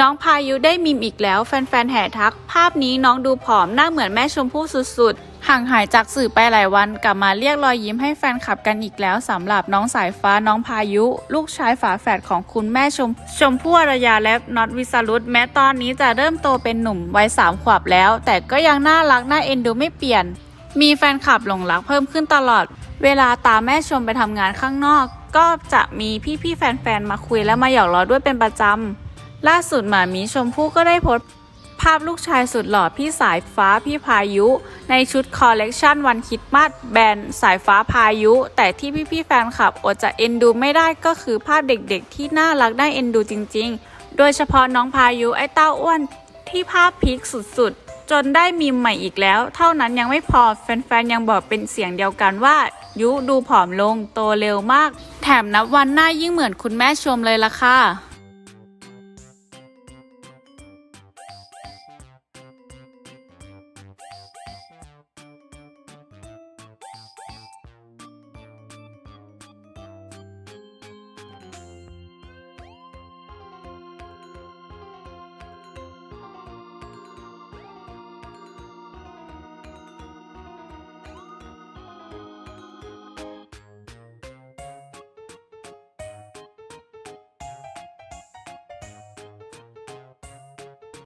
น้องพายุได้มิมอีกแล้ว แฟนๆแห่ทัก ภาพนี้น้องดูผอมหน้าเหมือนแม่ชมพู่สุดๆ ห่างหายจากสื่อไปหลายวันกลับมาเรียกรอยยิ้มให้แฟนคลับกันอีกแล้วสำหรับน้องสายฟ้าน้องพายุ ลูกชายฝาแฝดของคุณแม่ชม ชมพู่อรยาและน็อตวิสรุตแม้ตอนนี้จะเริ่มโตเป็นหนุ่มวัยสามขวบแล้ว แต่ก็ยังน่ารักน่าเอ็นดูไม่เปลี่ยน มีแฟนคลับหลงรักเพิ่มขึ้นตลอด เวลาตามแม่ชมไปทำงานข้างนอก ก็จะมีพี่ๆแฟนๆมาคุยและมาหยอกล้อด้วยเป็นประจำ ล่าสุดหมามีชมพู่ก็ได้โพสภาพลูกชายสุดหล่อพี่สายฟ้าพี่พายุ ในชุดคอลเลกชันวันคริดมาสแบรนด์สายฟ้าพายุ แต่ที่พี่ๆแฟนคลับอดจะเอ็นดูไม่ได้ก็คือภาพเด็กๆ ที่น่ารักได้เอ็นดูจริงๆ โดยเฉพาะน้องพายุไอ้เต้าอ้วนที่ภาพพีคสุดๆ จนได้มีใหม่อีกแล้ว เท่านั้นยังไม่พอแฟนๆ ยังบอกเป็นเสียงเดียวกันว่า ยุดูผอมลงโตเร็วมาก แถมนับวันหน้ายิ่งเหมือนคุณแม่ชมเลยล่ะค่ะ